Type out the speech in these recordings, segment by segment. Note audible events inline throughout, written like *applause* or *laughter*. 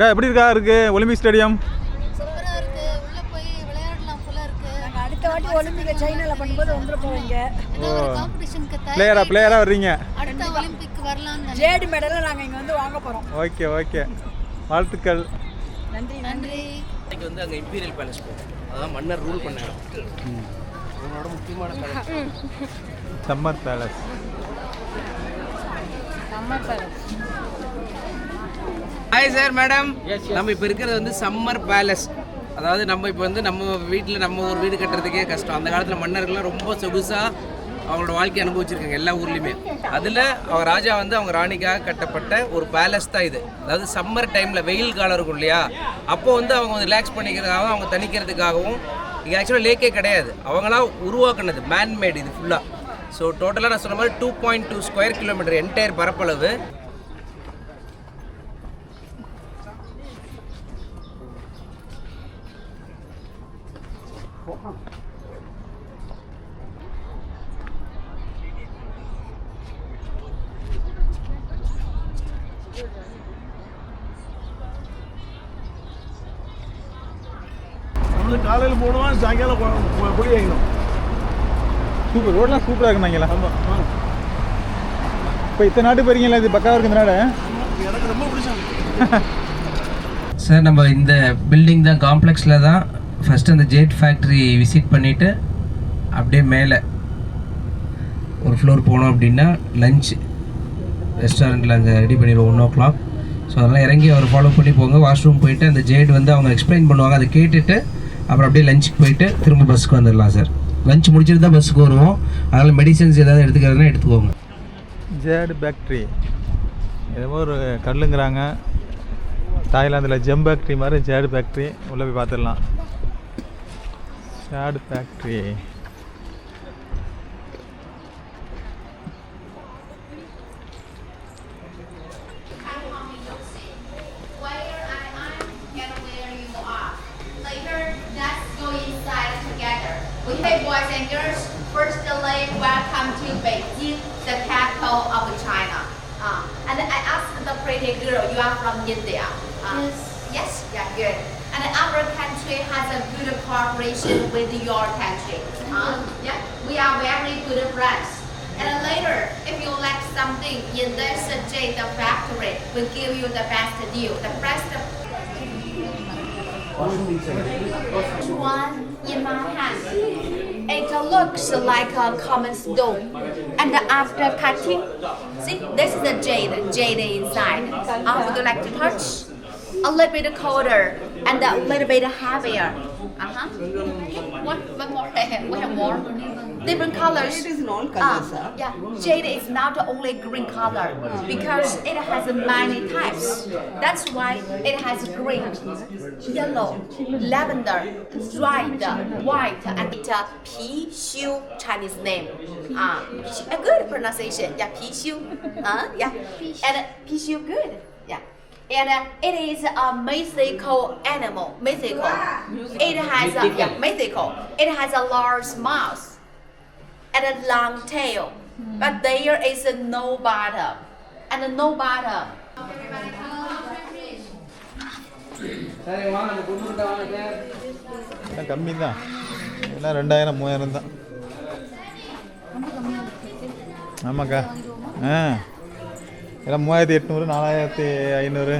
அக்கா எப்படி இருக்கா? இருக்கு. Olympic stadium. சூப்பரா இருக்கு. உள்ள போய் விளையாடலாம் போல இருக்கு. நாங்கள் அடுத்த வாட்டி ஒலிம்பிக்கை சைனாவில் பண்ணும்போது வந்துட போவீங்க. பிளேயரா பிளேயரா வர்றீங்க. அடுத்த ஒலிம்பிக் வரலாம்னு ஜேடு மெடலை நாங்கள் இங்கே வந்து வாங்க போகிறோம் ஓகே ஓகே. வாழ்த்துக்கள். நன்றி நன்றி. இன்னைக்கு வந்து அங்கே இம்பீரியல் பேலஸ் அதான் மன்னர் ரூல் பண்ணாங்க அவங்களோட முக்கியமான palace summer palace hi sir madam நம்ம இப்போ இருக்கிறது வந்து சம்மர் பேலஸ் அதாவது நம்ம இப்போ வந்து நம்ம வீட்டில் நம்ம ஒரு வீடு கட்டுறதுக்கே கஷ்டம். அந்த காலத்தில் மன்னர்கள்லாம் ரொம்ப சொகுசாக அவங்களோட வாழ்க்கை அனுபவிச்சிருக்காங்க எல்லா ஊர்லேயுமே. அதில் அவங்க ராஜா வந்து அவங்க ராணிக்காக கட்டப்பட்ட ஒரு பேலஸ் தான் இது. அதாவது சம்மர் டைமில் வெயில் காலம் இருக்கும் இல்லையா? அப்போ வந்து அவங்க ரிலாக்ஸ் பண்ணிக்கிறதுக்காகவும் அவங்க தணிக்கிறதுக்காகவும் இங்கே ஆக்சுவலாக லேக்கே கிடையாது. அவங்களா உருவாக்குனது மேன்மேட் இது ஃபுல்லாக ஸோ டோட்டலாக நான் சொன்ன மாதிரி two point two square kilometre entire பரப்பளவு. நம்மளுக்கு காலையில் போடுவான் சாயங்காலம் பொடி வைக்கணும் சூப்பர். ரோட்லாம் சூப்பராக இருக்குனாங்களா ஆமாம் இப்போ இத்தனை நாட்டு போயிருக்கீங்களா இது பக்காவாக இருக்கு இந்த நாடு? எனக்கு ரொம்ப பிடிச்சது *laughs* சார் நம்ம இந்த பில்டிங் தான் காம்ப்ளெக்ஸில் தான் ஃபஸ்ட்டு அந்த ஜேட் ஃபேக்ட்ரி விசிட் பண்ணிவிட்டு அப்படியே மேலே ஒரு ஃப்ளோர் போனோம் அப்படின்னா லஞ்ச் ரெஸ்டாரண்ட்டில் அங்கே ரெடி பண்ணிடுவோம் ஒன் ஓ கிளாக் ஸோ அதெல்லாம் இறங்கி அவர் ஃபாலோ பண்ணி போங்க. வாஷ்ரூம் போயிட்டு அந்த ஜேட் வந்து அவங்க எக்ஸ்பிளைன் பண்ணுவாங்க. அதை கேட்டுட்டு அப்புறம் அப்படியே லஞ்சுக்கு போயிட்டு திரும்ப பஸ்ஸுக்கு வந்துடலாம் சார் லஞ்ச் முடிச்சுட்டு தான் பஸ்ஸுக்கு வருவோம். அதனால் மெடிசன்ஸ் ஏதாவது எடுத்துக்கிறதுனா எடுத்துக்கோங்க. ஜேடு ஃபேக்ட்ரி ஏதோ ஒரு கல்லுங்கிறாங்க. தாய்லாந்தில் ஜெம் ஃபேக்ட்ரி மாதிரி ஜேடு ஃபேக்ட்ரி உள்ளே போய் பார்த்துடலாம். Jade factory boys and girls, firstly, welcome to Beijing, the capital of China. Uh, and I asked the pretty girl, you are from India. Uh, Yes. Yes, yeah, good. And our country has a good cooperation with your country. Uh, yeah, we are very good friends. And later, if you like something in this jade factory, we give you the best deal, the best one in my hand. It looks like a common stone. And after cutting, see, this is the jade, jade inside. Uh, would like to touch? A little bit colder and a little bit heavier. Uh-huh. One, one more. *laughs* we have more. Different colors. It is non colors. yeah, jade is not only green color because it has many types. That's why it has green, yellow, lavender, red, white, and it's uh, Pi Xiu Chinese name. Ah, uh, a good pronunciation. Yeah, Pi Xiu. Uh, yeah, and Pi Xiu good. Yeah And uh, it is a mythical animal. Mythical. It has a yeah, mythical. It has a large mouth and a long tail, but there is no bottom and no bottom. எல்லாம் கம்மி தான் எல்லாம் ரெண்டாயிரம் மூவாயிரம் தான் ஆமாக்கா ஆ எல்லாம் மூவாயிரத்தி எட்நூறு நாலாயிரத்தி ஐநூறு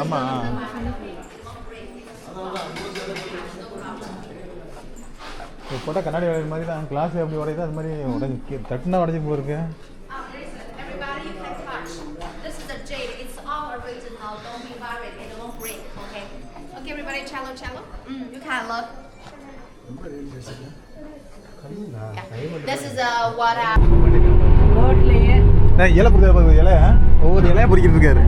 ஆமாம் இப்போ போட்டால் கண்ணாடி உடையிற மாதிரி தான் கிளாஸ் எப்படி உடையுது அது மாதிரி உடஞ்சி தட்டுனா உடஞ்சி போயிருக்கு Okay, everybody, cello, cello. Mm, you can look. இலை பொறுத்த இலை ஒவ்வொரு இலையா பொறிக்கிட்டு இருக்காரு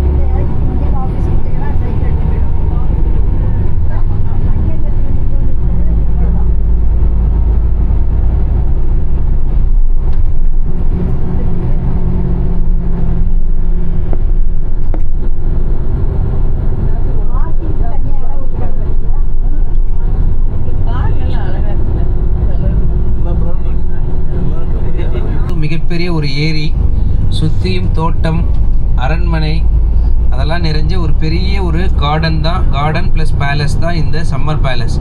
மிகப்பெரிய ஒரு ஏரி சுற்றியும் தோட்டம் அரண்மனை அதெல்லாம் நிறைஞ்ச ஒரு பெரிய ஒரு கார்டன் தான் கார்டன் ப்ளஸ் பேலஸ் தான் இந்த சம்மர் பேலஸ்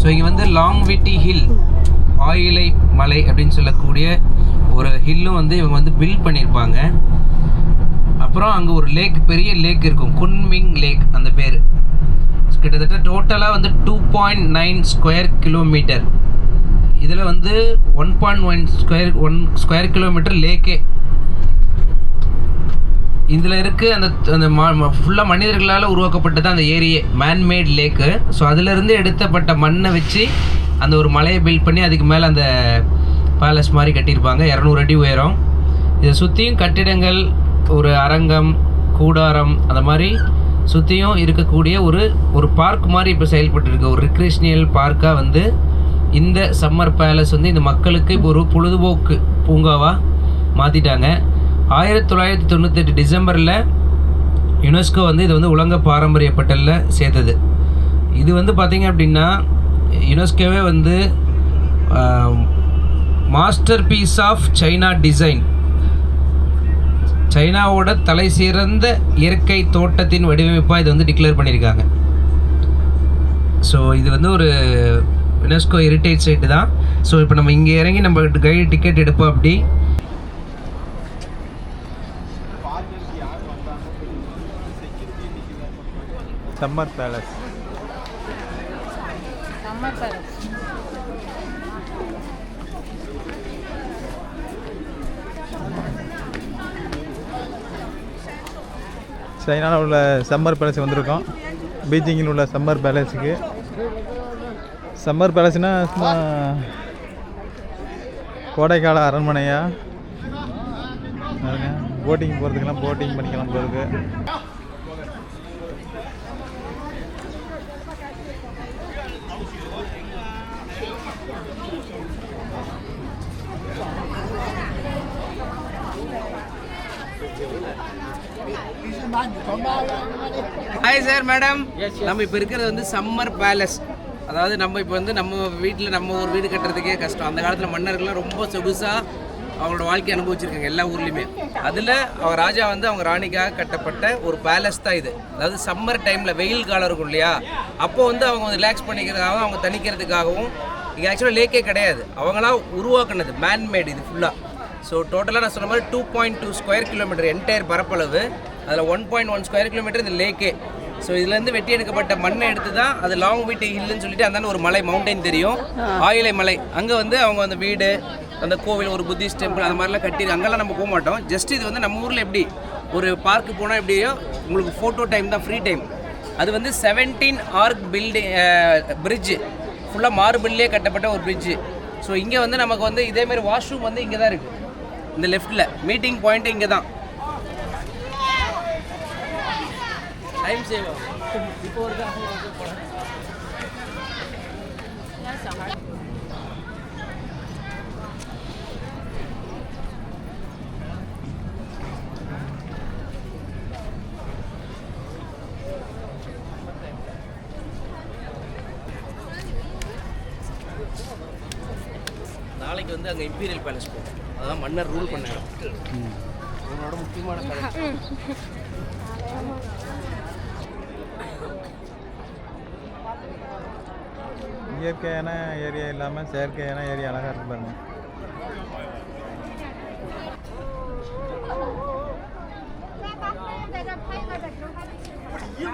ஸோ இங்கே வந்து லாங்விட்டி ஹில் ஆயிலை மலை அப்படின்னு சொல்லக்கூடிய ஒரு ஹில்லும் வந்து இவங்க வந்து பில்ட் பண்ணியிருப்பாங்க. அப்புறம் அங்கே ஒரு லேக் பெரிய லேக் இருக்கும் குன்மிங் லேக் அந்த பேர். கிட்டத்தட்ட டோட்டலாக வந்து two point nine square kilometre இதில் வந்து one point one square one square kilometre லேக்கே இதில் இருக்கு அந்த அந்த ஃபுல்லாக மனிதர்களால் உருவாக்கப்பட்டது அந்த ஏரியே மேன்மேட் லேக்கு ஸோ அதிலிருந்து எடுத்தப்பட்ட மண்ணை வச்சு அந்த ஒரு மலையை பில்ட் பண்ணி அதுக்கு மேலே அந்த பேலஸ் மாதிரி கட்டியிருப்பாங்க. இரநூறு அடி உயரம். இதை சுற்றியும் கட்டிடங்கள் ஒரு அரங்கம் கூடாரம் அந்த மாதிரி சுற்றியும் இருக்கக்கூடிய ஒரு ஒரு பார்க் மாதிரி இப்போ செயல்பட்டு இருக்கு ஒரு ரிக்ரேஷனியல் பார்க்காக வந்து இந்த சம்மர் பேலஸ் வந்து இந்த மக்களுக்கு இப்போ ஒரு பொழுதுபோக்கு பூங்காவாக மாற்றிட்டாங்க ஆயிரத்தி தொள்ளாயிரத்தி தொண்ணூத்தெட்டு டிசம்பரில் யுனெஸ்கோ வந்து இது வந்து உலக பாரம்பரிய பட்டலில் சேர்த்தது. இது வந்து பார்த்திங்க அப்படின்னா யுனெஸ்கோவே வந்து masterpiece of China design. சைனாவோட தலை சிறந்த இயற்கை தோட்டத்தின் வடிவமைப்பாக இது வந்து டிக்ளேர் பண்ணியிருக்காங்க. ஸோ இது வந்து ஒரு யுனெஸ்கோ ஹெரிட்டேஜ் சைட்டு தான். ஸோ இப்போ நம்ம இங்கே இறங்கி நம்ம கைடு டிக்கெட் எடுப்போம் அப்படி. சம்மர் பேலஸ் சம்மர் பேலஸ் சைனாவில் உள்ள சம்மர் பேலஸ் வந்திருக்கோம். பீஜிங்கில் உள்ள சம்மர் பேலஸுக்கு சம்மர் பேலஸ்னால் சும்மா கோடைக்கால அரண்மனையா? போட்டிங் போகிறதுக்கெல்லாம் போட்டிங் பண்ணிக்கலாம் போகிறதுக்கு ஹாய் சார் மேடம் நம்ம இப்போ இருக்கிறது வந்து சம்மர் பேலஸ். அதாவது நம்ம இப்போ வந்து நம்ம வீட்டில் நம்ம ஒரு வீடு கட்டுறதுக்கே கஷ்டம். அந்த காலத்தில் மன்னர்கள்லாம் ரொம்ப சொகுசாக அவங்களோட வாழ்க்கை அனுபவிச்சிருக்காங்க எல்லா ஊர்லேயுமே. அதில் அவங்க ராஜா வந்து அவங்க ராணிக்காக கட்டப்பட்ட ஒரு பேலஸ் தான் இது. அதாவது சம்மர் டைமில் வெயில் காலம் இருக்கும் இல்லையா? அப்போ வந்து அவங்க வந்து ரிலாக்ஸ் பண்ணிக்கிறதுக்காகவும் அவங்க தணிக்கிறதுக்காகவும் இங்கே ஆக்சுவலாக லேக்கே கிடையாது. அவங்களாம் உருவாக்குனது மேன்மேட் இது ஃபுல்லாக ஸோ டோட்டலாக நான் சொன்ன மாதிரி two point two square kilometre entire பரப்பளவு. அதில் one point one square kilometre இந்த லேக்கே ஸோ இதுலேருந்து வெட்டி எடுக்கப்பட்ட மண்ணை எடுத்து தான் அது லாங் வீட்டு ஹில்லுன்னு சொல்லிட்டு அந்த ஒரு மலை மவுண்டைன் தெரியும். ஆயிலை மலை. அங்கே வந்து அவங்க அந்த வீடு அந்த கோவில் ஒரு புத்திஸ்ட் டெம்பிள் அந்த மாதிரிலாம் கட்டி அங்கெல்லாம் நம்ம போக மாட்டோம் ஜஸ்ட் இது வந்து நம்ம ஊரில் எப்படி ஒரு பார்க்கு போனால் எப்படியோ உங்களுக்கு ஃபோட்டோ டைம் தான் ஃப்ரீ டைம் அது வந்து செவன்டீன் ஆர்க் பில்டிங் பிரிட்ஜு ஃபுல்லாக மார்பிள்லேயே கட்டப்பட்ட ஒரு பிரிட்ஜு ஸோ இங்கே வந்து நமக்கு வந்து இதேமாரி வாஷ்ரூம் வந்து இங்கே தான் இருக்குது இந்த லெஃப்ட்டில் மீட்டிங் பாயிண்ட் இங்கே தான் டைம் சேவ் ஆகும். இப்போ ஒரு நாளைக்கு வந்து அங்கே இம்பீரியல் பேலஸ் போகும் அதான் மன்னர் ரூல் பண்ண இடம். முக்கியமான இயற்கையான ஏரியா இல்லாமல் செயற்கையான ஏரியா அழகாக இருக்கு பாருங்க.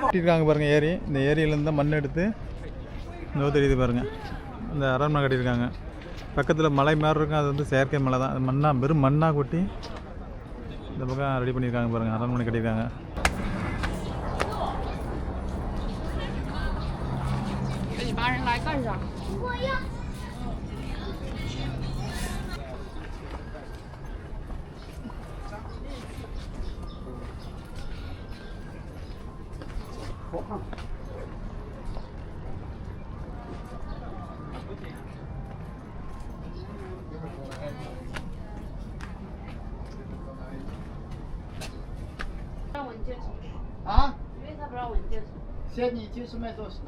கட்டியிருக்காங்க பாருங்கள் ஏரி. இந்த ஏரியிலேருந்து மண் எடுத்து இந்த தெரியுது பாருங்கள் இந்த அரண்மனை கட்டியிருக்காங்க. பக்கத்தில் மலை மாதிரி இருக்கும். அது வந்து செயற்கை மலை தான் அது மண்ணாக வெறும் மண்ணாக கொட்டி இந்த பக்கம் ரெடி பண்ணியிருக்காங்க பாருங்கள் அரண்மனை கட்டியிருக்காங்க. 让我接触。啊？因为他不让我接触。先你接触，卖做什？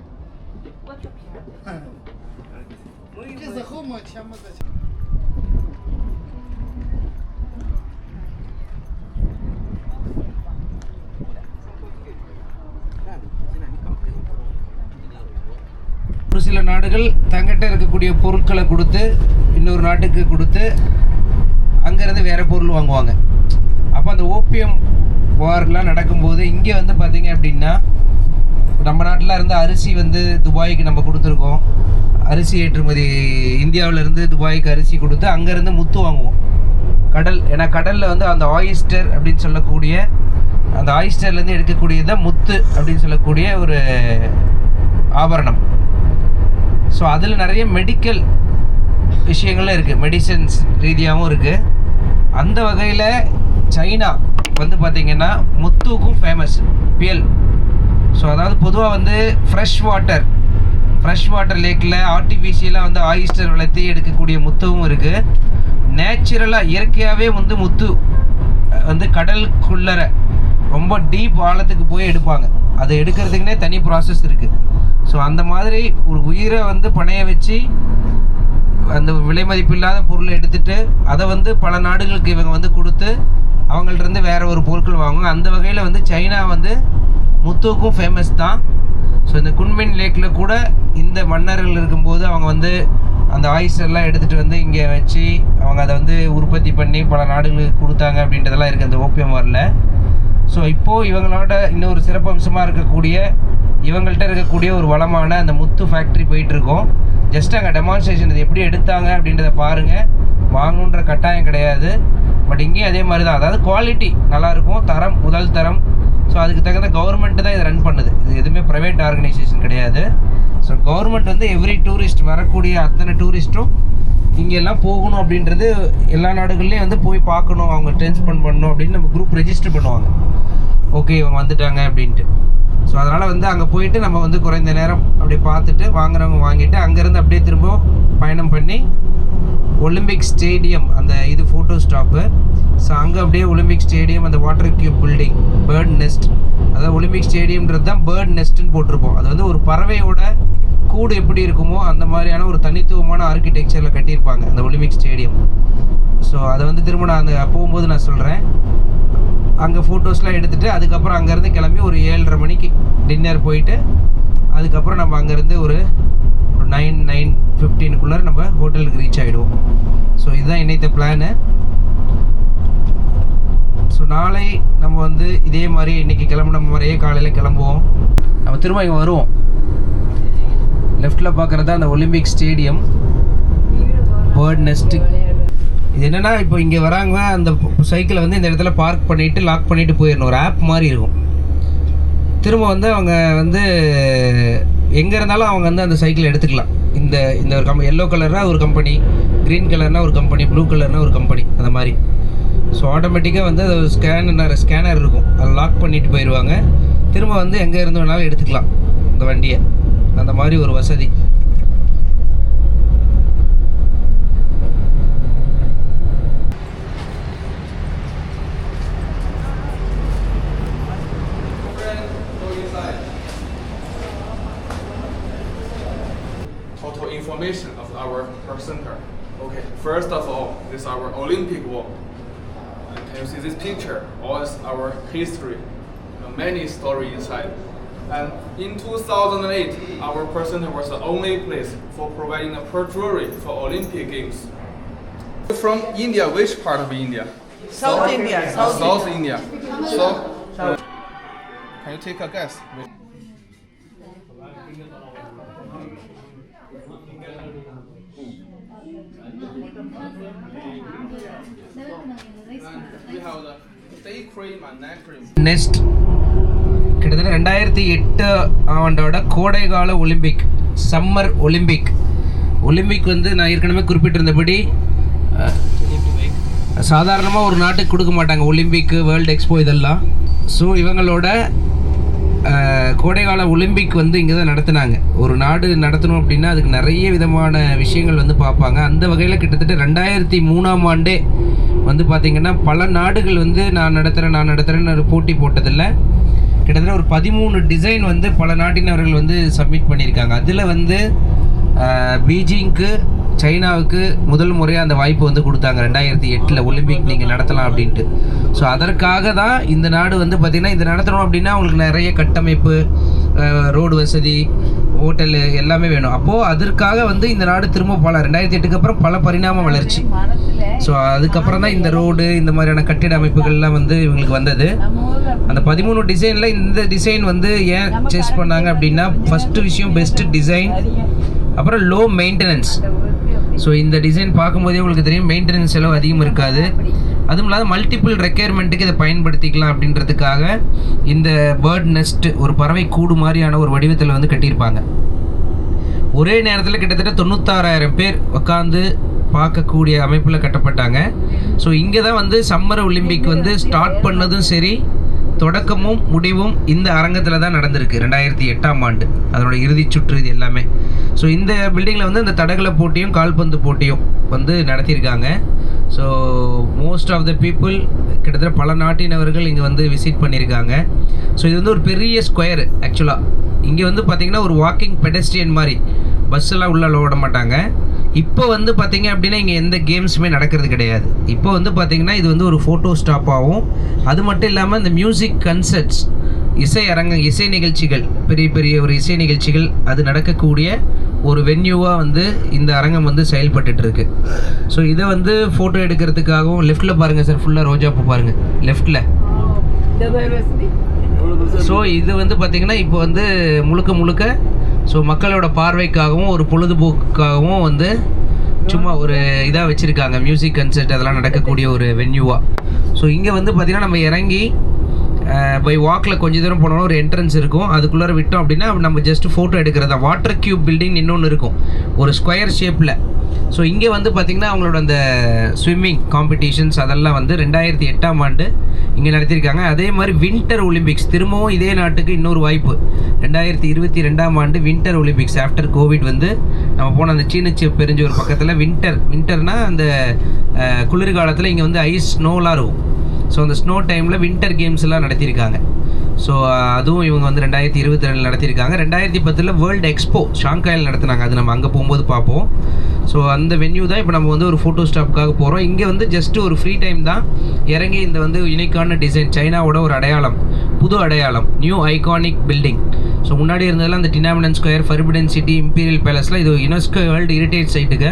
ஒரு சில நாடுகள் தங்கிட்ட இருக்கக்கூடிய பொருட்களை கொடுத்து இன்னொரு நாட்டுக்கு கொடுத்து அங்கேருந்து வேறு பொருள் வாங்குவாங்க. அப்போ அந்த ஓபியம் வார்லாம் நடக்கும்போது இங்கே வந்து பார்த்திங்க அப்படின்னா நம்ம நாட்டில் இருந்து அரிசி வந்து துபாய்க்கு நம்ம கொடுத்துருக்கோம். அரிசி ஏற்றுமதி இந்தியாவிலேருந்து துபாய்க்கு அரிசி கொடுத்து அங்கேருந்து முத்து வாங்குவோம். கடல் ஏன்னா கடலில் வந்து அந்த ஆயிஸ்டர் அப்படின்னு சொல்லக்கூடிய அந்த ஆயிஸ்டர்லேருந்து எடுக்கக்கூடியது முத்து அப்படின்னு சொல்லக்கூடிய ஒரு ஆபரணம். ஸோ அதில் நிறைய மெடிக்கல் விஷயங்களும் இருக்குது மெடிசன்ஸ் ரீதியாகவும் இருக்குது அந்த வகையில் சைனா வந்து பார்த்திங்கன்னா முத்துக்கும் ஃபேமஸ் பியல் ஸோ அதாவது பொதுவாக வந்து ஃப்ரெஷ் வாட்டர் ஃப்ரெஷ் வாட்டர் லேக்கில் ஆர்டிஃபிஷியலாக வந்து ஆயிஸ்டர் வளர்த்தி எடுக்கக்கூடிய முத்துவும் இருக்குது நேச்சுரலாக இயற்கையாகவே வந்து முத்து வந்து கடலுக்குள்ளற ரொம்ப டீப் ஆழத்துக்கு போய் எடுப்பாங்க. அதை எடுக்கிறதுக்குனே தனி ப்ராசஸ் இருக்குது ஸோ அந்த மாதிரி ஒரு உயிரை வந்து பணைய வச்சு அந்த விலை மதிப்பில்லாத பொருளை எடுத்துட்டு அதை வந்து பல நாடுகளுக்கு இவங்க வந்து கொடுத்து அவங்கள்ட்ட இருந்து வேறு ஒரு பொருட்கள் வாங்குவாங்க. அந்த வகையில் வந்து சைனா வந்து முத்துக்கும் ஃபேமஸ் தான். ஸோ இந்த குன்மின் லேக்கில் கூட இந்த மன்னர்கள் இருக்கும்போது அவங்க வந்து அந்த ஆயுஸ் எல்லாம் எடுத்துகிட்டு வந்து இங்கே வச்சு அவங்க அதை வந்து உற்பத்தி பண்ணி பல நாடுகளுக்கு கொடுத்தாங்க அப்படின்றதெல்லாம் இருக்குது அந்த ஓபியம் வாரில் ஸோ இப்போது இவங்களோட இன்னொரு சிறப்பம்சமாக இருக்கக்கூடிய இவங்கள்ட்ட இருக்கக்கூடிய ஒரு வளமான அந்த முத்து ஃபேக்ட்ரி போயிட்டுருக்கோம். ஜஸ்ட் அங்கே டெமான்ஸ்ட்ரேஷன் இது எப்படி எடுத்தாங்க அப்படின்றத பாருங்கள் வாங்கணுன்ற கட்டாயம் கிடையாது. பட் இங்கேயும் அதே மாதிரி தான் அதாவது குவாலிட்டி நல்லாயிருக்கும் தரம் முதல் தரம். ஸோ அதுக்கு தகுந்த கவர்மெண்ட் தான் இதை ரன் பண்ணுது. இது எதுவுமே ப்ரைவேட் ஆர்கனைசேஷன் கிடையாது. ஸோ கவர்மெண்ட் வந்து எவ்ரி டூரிஸ்ட் வரக்கூடிய அத்தனை டூரிஸ்ட்டும் இங்கெல்லாம் போகணும் அப்படின்றது எல்லா நாடுகள்லேயும் வந்து போய் பார்க்கணும். அவங்க ட்ரான்ஸ்போர்ட் பண்ணணும் அப்படின்னு நம்ம குரூப் ரெஜிஸ்டர் பண்ணுவாங்க. ஓகே இவங்க வந்துட்டாங்க அப்படின்ட்டு. ஸோ அதனால் வந்து அங்கே போயிட்டு நம்ம வந்து குறைந்த நேரம் அப்படியே பார்த்துட்டு வாங்குறவங்க வாங்கிட்டு அங்கேருந்து அப்படியே திரும்ப பயணம் பண்ணி ஒலிம்பிக் ஸ்டேடியம் அந்த இது ஃபோட்டோ ஸ்டாப்பு ஸோ அங்கே அப்படியே ஒலிம்பிக் ஸ்டேடியம் அந்த water cube building bird nest அதாவது ஒலிம்பிக் ஸ்டேடியம்ன்றது தான் பேர்ட் நெஸ்ட்டுன்னு போட்டிருப்போம். அது வந்து ஒரு பறவையோட கூடு எப்படி இருக்குமோ அந்த மாதிரியான ஒரு தனித்துவமான ஆர்கிடெக்சரில் கட்டியிருப்பாங்க அந்த ஒலிம்பிக் ஸ்டேடியம் ஸோ அதை வந்து திரும்ப நான் அந்த போகும்போது நான் சொல்கிறேன் அங்கே ஃபோட்டோஸ்லாம் எடுத்துகிட்டு அதுக்கப்புறம் அங்கேருந்து கிளம்பி ஒரு ஏழரை மணிக்கு டின்னர் போயிட்டு அதுக்கப்புறம் நம்ம அங்கேருந்து ஒரு ஒரு நைன் நைன் ஃபிஃப்டீனுக்குள்ளே நம்ம ஹோட்டலுக்கு ரீச் ஆகிடுவோம் ஸோ இதுதான் இணைத்த பிளானு ஸோ நாளை நம்ம வந்து இதே மாதிரி இன்னைக்கு கிளம்புன மாதிரியே காலையில் கிளம்புவோம். நம்ம திரும்ப இங்கே வருவோம். லெஃப்டில் பார்க்குறது அந்த ஒலிம்பிக் ஸ்டேடியம் பேர்ட் நெஸ்ட்டு இது என்னன்னா இப்போ இங்கே வராங்க அந்த சைக்கிளை வந்து இந்த இடத்துல பார்க் பண்ணிட்டு லாக் பண்ணிவிட்டு போயிடணும். ஒரு ஆப் மாதிரி இருக்கும். திரும்ப வந்து அவங்க வந்து எங்கே இருந்தாலும் அவங்க வந்து அந்த சைக்கிள் எடுத்துக்கலாம். இந்த இந்த ஒரு கம்பெனி எல்லோ கலர்னா ஒரு கம்பெனி க்ரீன் கலர்னால் ஒரு கம்பெனி ப்ளூ கலர்னா ஒரு கம்பெனி அந்த மாதிரி. ஸோ ஆட்டோமேட்டிக்காக வந்து அது ஒரு ஸ்கேனர் ஸ்கேனர் இருக்கும். அதை லாக் பண்ணிட்டு போயிடுவாங்க திரும்ப வந்து எங்கே இருந்து வேணாலும் எடுத்துக்கலாம். இந்த வண்டியை. அந்த மாதிரி ஒரு வசதி. Total information of our presenter. Okay, first of all, this is our Olympic wall. And can you see this picture? All our history. Many story inside. And in 2008, our presenter was the only place for providing a per jewelry for Olympic Games. From India, which part of India? South India, South South India. So, uh, can you take a guess? We have the day cream and night cream. Next கிட்டத்தட்ட ரெண்டாயிரத்தி எட்டு ஆண்டோட கோடைகால Olympic summer Olympic Olympic வந்து நான் ஏற்கனவே குறிப்பிட்டிருந்தபடி சாதாரணமாக ஒரு நாட்டுக்கு கொடுக்க மாட்டாங்க. ஒலிம்பிக்கு வேர்ல்டு எக்ஸ்போ இதெல்லாம். ஸோ இவங்களோட கோடைகால ஒலிம்பிக் வந்து இங்கே தான் நடத்துனாங்க. ஒரு நாடு நடத்தணும் அப்படின்னா அதுக்கு நிறைய விதமான விஷயங்கள் வந்து பார்ப்பாங்க. அந்த வகையில் கிட்டத்தட்ட ரெண்டாயிரத்தி மூணாம் ஆண்டே வந்து பார்த்திங்கன்னா பல நாடுகள் வந்து நான் நடத்துகிறேன் நான் நடத்துகிறேன்னு ஒரு போட்டி போட்டதில்லை. கிட்டத்தட்ட ஒரு பதிமூணு டிசைன் வந்து பல நாட்டினவர்கள் வந்து சப்மிட் பண்ணியிருக்காங்க. அதில் வந்து பீஜிங்க்கு சைனாவுக்கு முதல் முறையாக அந்த வாய்ப்பு வந்து கொடுத்தாங்க. ரெண்டாயிரத்தி எட்டில் ஒலிம்பிக் நீங்கள் நடத்தலாம் அப்படின்ட்டு. ஸோ அதற்காக தான் இந்த நாடு வந்து பார்த்திங்கன்னா இந்த நடத்தணும் அப்படின்னா அவங்களுக்கு நிறைய கட்டமைப்பு ரோடு வசதி ஹோட்டலு எல்லாமே வேணும். அப்போது அதற்காக வந்து இந்த நாடு திரும்ப பல. ரெண்டாயிரத்தி எட்டுக்கு அப்புறம் பல பரிணாம வளர்ச்சி. ஸோ அதுக்கப்புறம் தான் இந்த ரோடு இந்த மாதிரியான கட்டிட அமைப்புகள்லாம் வந்து இவங்களுக்கு வந்தது. அந்த பதிமூணு டிசைனில் இந்த டிசைன் வந்து ஏன் சேஸ் பண்ணாங்க அப்படின்னா ஃபஸ்ட்டு விஷயம் பெஸ்ட்டு டிசைன் அப்புறம் லோ மெயின்டெனன்ஸ் ஸோ இந்த டிசைன் பார்க்கும்போதே உங்களுக்கு தெரியும் மெயின்டெனன்ஸ் செலவு அதிகம் இருக்காது. அதுவும் இல்லாத மல்டிபிள் ரெக்யர்மெண்ட்டுக்கு இதை பயன்படுத்திக்கலாம் அப்படின்றதுக்காக இந்த பேர்ட் நெஸ்ட் ஒரு பறவை கூடு மாதிரியான ஒரு வடிவத்தில் வந்து கட்டியிருப்பாங்க. ஒரே நேரத்தில் கிட்டத்தட்ட தொண்ணூத்தாறாயிரம் பேர் உட்காந்து பார்க்கக்கூடிய அமைப்பில் கட்டப்பட்டாங்க. ஸோ இங்கே தான் வந்து சம்மர் ஒலிம்பிக் வந்து ஸ்டார்ட் பண்ணதும் சரி தொடக்கமும் முடிவும் இந்த அரங்கத்தில் தான் நடந்திருக்கு ரெண்டாயிரத்தி எட்டாம் ஆண்டு. அதனோட இறுதிச் சுற்று இது எல்லாமே. ஸோ இந்த பில்டிங்கில் வந்து இந்த தடகள போட்டியும் கால்பந்து போட்டியும் வந்து நடத்தியிருக்காங்க. So most of the people கிட்டத்தட்ட பல நாட்டினவர்கள் இங்கே வந்து விசிட் பண்ணியிருக்காங்க ஸோ இது வந்து ஒரு பெரிய ஸ்கொயர் ஆக்சுவலாக இங்கே வந்து பார்த்திங்கன்னா ஒரு வாக்கிங் பெடஸ்ட்ரியன் மாதிரி. பஸ்ஸெல்லாம் உள்ளே விட மாட்டாங்க இப்போ வந்து பார்த்திங்க அப்படின்னா இங்கே எந்த கேம்ஸுமே நடக்கிறது கிடையாது. இப்போ வந்து பார்த்திங்கன்னா இது வந்து ஒரு ஃபோட்டோ ஸ்டாப்பாகவும் அது மட்டும் இல்லாமல் இந்த மியூசிக் கன்சர்ட்ஸ் இசை அரங்க இசை நிகழ்ச்சிகள் பெரிய பெரிய ஒரு இசை நிகழ்ச்சிகள் அது நடக்கக்கூடிய ஒரு வென்யூவாக வந்து இந்த அரங்கம் வந்து செயல்பட்டுட்டு இருக்கு ஸோ இதை வந்து ஃபோட்டோ எடுக்கிறதுக்காகவும் லெஃப்ட்டில் பாருங்கள் சார் ஃபுல்லாக ரோஜா பூ பாருங்கள் லெஃப்ட்டில் ஸோ இது வந்து பார்த்திங்கன்னா இப்போ வந்து முழுக்க முழுக்க ஸோ மக்களோட பார்வைக்காகவும் ஒரு பொழுதுபோக்குக்காகவும் வந்து சும்மா ஒரு இதாக வச்சுருக்காங்க. மியூசிக் கன்சர்ட் அதெல்லாம் நடக்கக்கூடிய ஒரு வென்யூவாக ஸோ இங்கே வந்து பார்த்திங்கன்னா நம்ம இறங்கி பை வாக்கில் கொஞ்ச தூரம் போனோம்னா ஒரு என்ட்ரன்ஸ் இருக்கும். அதுக்குள்ளார விட்டோம் அப்படின்னா நம்ம ஜஸ்ட் ஃபோட்டோ எடுக்கிறதா. வாட்டர் கியூப் பில்டிங் இன்னொன்று இருக்கும். ஒரு ஸ்கொயர் ஷேப்பில் ஸோ இங்கே வந்து பார்த்திங்கன்னா அவங்களோட அந்த ஸ்விம்மிங் காம்படிஷன்ஸ் அதெல்லாம் வந்து ரெண்டாயிரத்தி எட்டாம் ஆண்டு இங்கே நடத்தியிருக்காங்க. அதே மாதிரி வின்டர் ஒலிம்பிக்ஸ் திரும்பவும் இதே நாட்டுக்கு இன்னொரு வாய்ப்பு. ரெண்டாயிரத்தி இருபத்தி ரெண்டாம் ஆண்டு வின்டர் ஒலிம்பிக்ஸ் ஆஃப்டர் கோவிட் வந்து நம்ம போன அந்த சீனச்சி பெரிஞ்ச ஒரு பக்கத்தில் வின்டர் வின்டர்னால் அந்த குளிர்காலத்தில் இங்கே வந்து ஐஸ் ஸ்னோலாம் இருக்கும். ஸோ அந்த ஸ்னோ டைமில் வின்டர் கேம்ஸ் எல்லாம் நடத்தியிருக்காங்க. ஸோ அதுவும் இவங்க வந்து ரெண்டாயிரத்தி இருபத்தி ரெண்டில் நடத்தியிருக்காங்க. ரெண்டாயிரத்தி பத்தில் வேர்ல்டு எக்ஸ்போ ஷாங்காயில் நடத்துனாங்க. அது நம்ம அங்கே போகும்போது பார்ப்போம். ஸோ அந்த வென்யூ தான் இப்போ நம்ம வந்து ஒரு ஃபோட்டோ ஸ்டாப்புக்காக போகிறோம் இங்கே வந்து ஜஸ்ட் ஒரு ஃப்ரீ டைம் தான் இறங்கி இந்த வந்து யுனிக்கான டிசைன் சைனாவோட ஒரு அடையாளம் புது அடையாளம் நியூ ஐகானிக் பில்டிங் ஸோ முன்னாடி இருந்ததெல்லாம் அந்த Tiananmen square forbidden city imperial பேலஸ்லாம் இது யுனெஸ்கோ வேர்ல்டு ஹெரிட்டேஜ் சைட்டுக்கு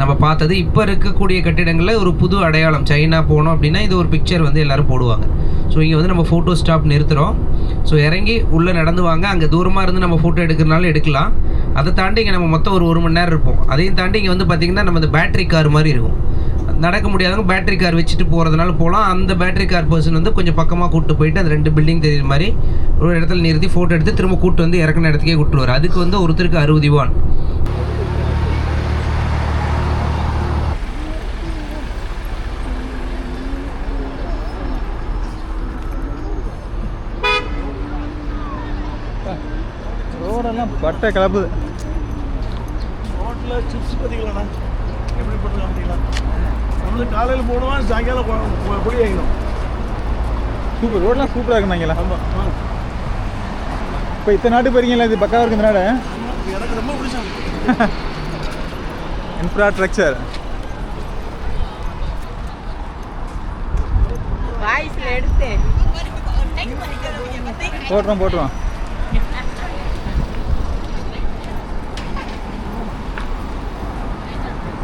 நம்ம பார்த்தது. இப்போ இருக்கக்கூடிய கட்டிடங்களில் ஒரு புது அடையாளம் சைனா போனோம் அப்படின்னா இது ஒரு பிக்சர் வந்து எல்லோரும் போடுவாங்க. ஸோ இங்கே வந்து நம்ம ஃபோட்டோ ஸ்டாப் நிறுத்துகிறோம் ஸோ இறங்கி உள்ளே நடந்து வாங்க. அங்கே தூரமாக இருந்து நம்ம ஃபோட்டோ எடுக்கிறனாலும் எடுக்கலாம். அதை தாண்டி இங்கே நம்ம மொத்தம் ஒரு ஒரு மணி நேரம் இருப்போம். அதையும் தாண்டி இங்கே வந்து பார்த்திங்கன்னா நம்ம இந்த பேட்டரி கார் மாதிரி இருக்கும். நடக்க முடியாதவங்க பேட்டரி கார் வச்சுட்டு போகிறதுனால போகலாம் அந்த பேட்டரி கார் பர்சன் வந்து கொஞ்சம் பக்கமாக கூப்பிட்டு போயிட்டு அந்த ரெண்டு பில்டிங் தெரியுற மாதிரி ஒரு இடத்துல நிறுத்தி ஃபோட்டோ எடுத்து திரும்ப கூப்பிட்டு வந்து இறக்குன இடத்துக்கே கூட்டுருவார் அதுக்கு வந்து ஒருத்தருக்கு அறுபது யுவான் ரோடெல்லாம் பட்டை கலப்புது ரோட்டில் சிப்ஸ் பார்த்தீங்களாண்ணா எப்படி போட்டுருக்காங்க பார்த்தீங்களா நம்மளுக்கு காலையில் போடுவோம் சாயங்காலம் கொ- கொ- பொடி வாங்கிடும் சூப்பர். ரோடெலாம் சூப்பராக இருக்குனாங்களா ஆமாம் ஆ இப்போ இத்தனை நாட்டு போயிருக்கீங்களா இது பக்காவாக இருக்கு இந்த நாடு? எனக்கு ரொம்ப பிடிச்சது. *laughs* இன்ஃப்ராஸ்ட்ரக்சர் வாய்ஸ்ல எடுத்து. போட்டுறோம் போட்டுருவோம்.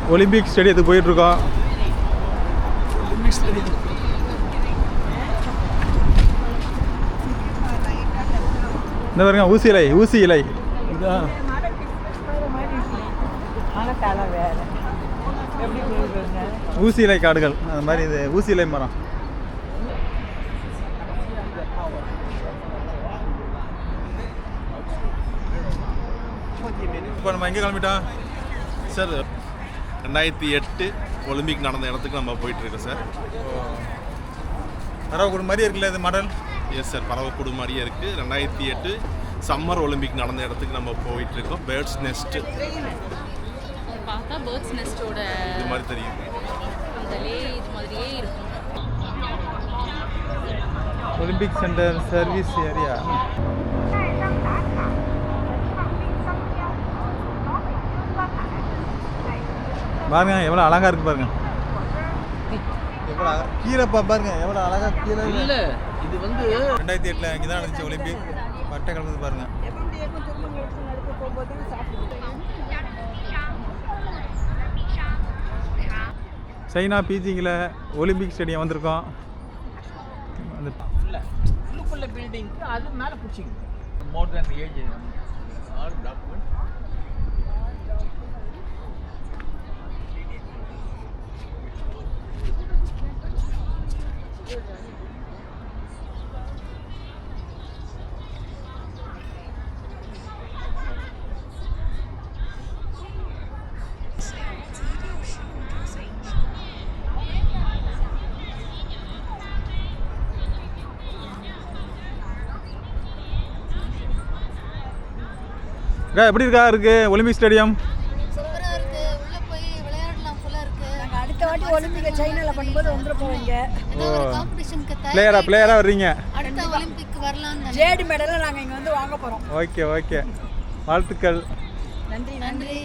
ஒலிம்பிக் ஸ்டேடியத்துக்கு போயிட்டுருக்கோம். இந்த பாருங்க ஊசி இலை ஊசி இலை. இதான் ஊசி இலை காடுகள். அந்த மாதிரி இது ஊசி இலை மரம். இப்போ நம்ம எங்கே கிளம்பிட்டோம் சார். ரெண்டாயிரத்தி எட்டு. ஒலிம்பிக் நடந்த இடத்துக்கு நம்ம போயிட்டு இருக்கோம் சார் தரவக்கூட மாதிரி இருக்குல்ல இது மாடல்? எஸ் சார் பறவைக்கூடு மாதிரியே இருக்குது ரெண்டாயிரத்தி எட்டு சம்மர் ஒலிம்பிக் நடந்த இடத்துக்கு நம்ம போயிட்டு இருக்கோம் பேர்ட்ஸ் நெஸ்ட் பார்த்தா பேர்ட்ஸ் நெஸ்டோட இது மாதிரி தெரியுது. அந்த லே இது மாதிரியே இருக்கும். ஒலிம்பிக் சென்டர் சர்வீஸ் ஏரியா பாருங்க எவ்வளோ அழகா இருக்கு பாருங்க. எவ்வளோ அழகா கீழே பா பாருங்க எவ்வளோ அழகா கீழே இல்லை இது வந்து ரெண்டாயிரத்தி எட்டில் இங்கே தான் நடந்துச்சு ஒலிம்பிக். பட்டை கிளம்புது பாருங்க. சைனா பீச்சிங்கில் ஒலிம்பிக் ஸ்டேடியம் வந்திருக்கோம். அந்த உள்ளுக்குள்ள பில்டிங்க்கு அது மேலே பிடிச்சிங்க. More than age all document அக்கா எப்படி இருக்கா? இருக்கு. ஒலிம்பிக் ஸ்டேடியம் சூப்பரா இருக்கு. உள்ள போய் விளையாடலாம் போல இருக்கு. நாங்கள் அடுத்த வாட்டி ஒலிம்பிக்கை சைனாவில் பண்ணும்போது வந்துட போவீங்க பிளேயரா வர்றீங்க? அடுத்த ஒலிம்பிக் வரலாம்னு ஜேடு மெடலை நாங்கள் இங்கே வந்து வாங்க போகிறோம் ஓகே ஓகே வாழ்த்துக்கள். நன்றி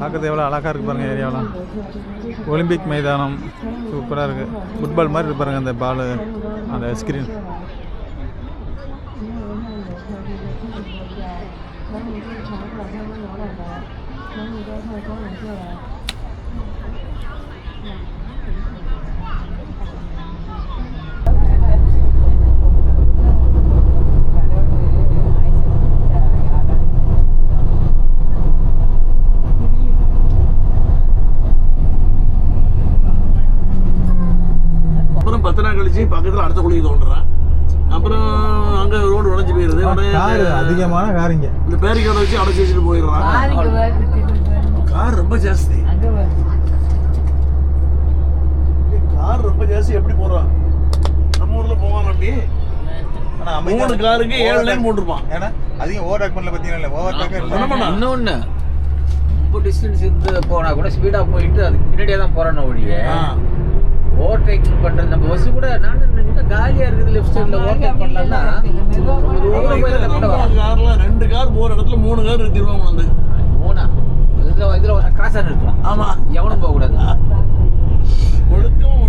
பார்க்கறது எவ்வளோ அழகாக இருக்கு பாருங்க ஏரியாவெலாம் ஒலிம்பிக் மைதானம். சூப்பராக இருக்குது ஃபுட்பால் மாதிரி இருக்கு பாருங்க அந்த பால் அந்த ஸ்க்ரீன் அப்புறம் பத்து நாள் கழிச்சு பக்கத்தில் அடுத்த குழி தோண்டுறேன். அப்புறம் அங்கே ரோடு உடஞ்சி போயிடுது உடனே கார் அதிகமான காரிங்க இந்த பேரிக்கார்டை வச்சு அடைச்சி வச்சுட்டு போயிடுறான். கார் ரொம்ப ஜாஸ்தி. கார் ரொம்ப ஜாஸ்தி. எப்படி போறான் நம்ம ஊர்ல போவான் அப்படி. மூணு காருக்கு ஏழு லைன் போட்டிருப்பான். ஏன்னா அதிகம் ஓவர் டேக் பண்ணல பார்த்தீங்கன்னா ஓவர் என்ன பண்ணா? இன்னொன்று ரொம்ப டிஸ்டன்ஸ் இருந்து போனால் கூட ஸ்பீடாக போயிட்டு அதுக்கு பின்னாடியே தான் போகிறோன்னு ஒழிய. ஓவர்டேக் பண்றது. நம்ம பஸ் கூட நானும் காலியா இருக்குது லெஃப்ட் சைடுல ஓவர்டேக் பண்ணலன்னா கார்ல ரெண்டு கார் போற இடத்துல மூணு கார் நிறுத்திடுவாங்க வந்து. மூணா? இதுல இதுல கிராஸா நிறுத்துவான். ஆமா. எவனும் போக கூடாது ஒழுக்கம்